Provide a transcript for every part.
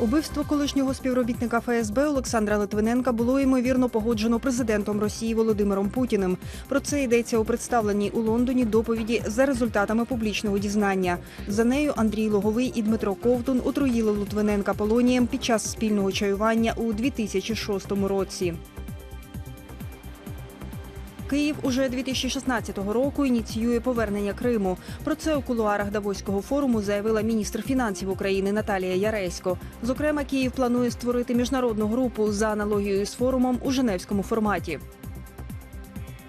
Убивство колишнього співробітника ФСБ Олександра Литвиненка було ймовірно погоджено президентом Росії Володимиром Путіним. Про це йдеться у представленій у Лондоні доповіді за результатами публічного дізнання. За нею Андрій Логовий і Дмитро Ковтун отруїли Литвиненка полонієм під час спільного чаювання у 2006 році. Київ уже 2016 року ініціює повернення Криму. Про це у кулуарах Давоського форуму заявила міністр фінансів України Наталія Яресько. Зокрема, Київ планує створити міжнародну групу за аналогією з форумом у Женевському форматі.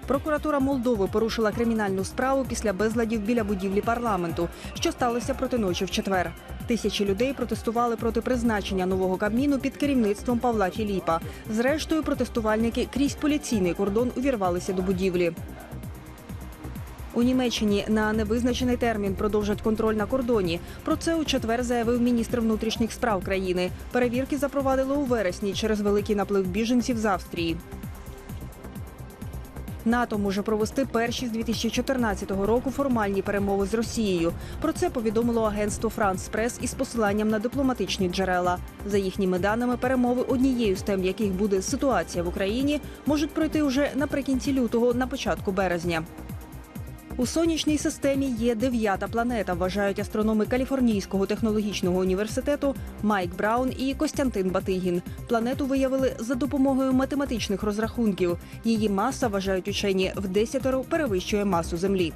Прокуратура Молдови порушила кримінальну справу після безладів біля будівлі парламенту, що сталося проти ночі в четвер. Тисячі людей протестували проти призначення нового кабміну під керівництвом Павла Філіпа. Зрештою, протестувальники крізь поліційний кордон увірвалися до будівлі. У Німеччині на невизначений термін продовжать контроль на кордоні. Про це у четвер заявив міністр внутрішніх справ країни. Перевірки запровадили у вересні через великий наплив біженців з Австрії. НАТО може провести перші з 2014 року формальні перемови з Росією. Про це повідомило агентство Франс Прес із посиланням на дипломатичні джерела. За їхніми даними, перемови однією з тем, яких буде ситуація в Україні, можуть пройти уже наприкінці лютого, на початку березня. У сонячній системі є дев'ята планета, вважають астрономи Каліфорнійського технологічного університету Майк Браун і Костянтин Батигін. Планету виявили за допомогою математичних розрахунків. Її маса, вважають учені, в десятеро перевищує масу Землі.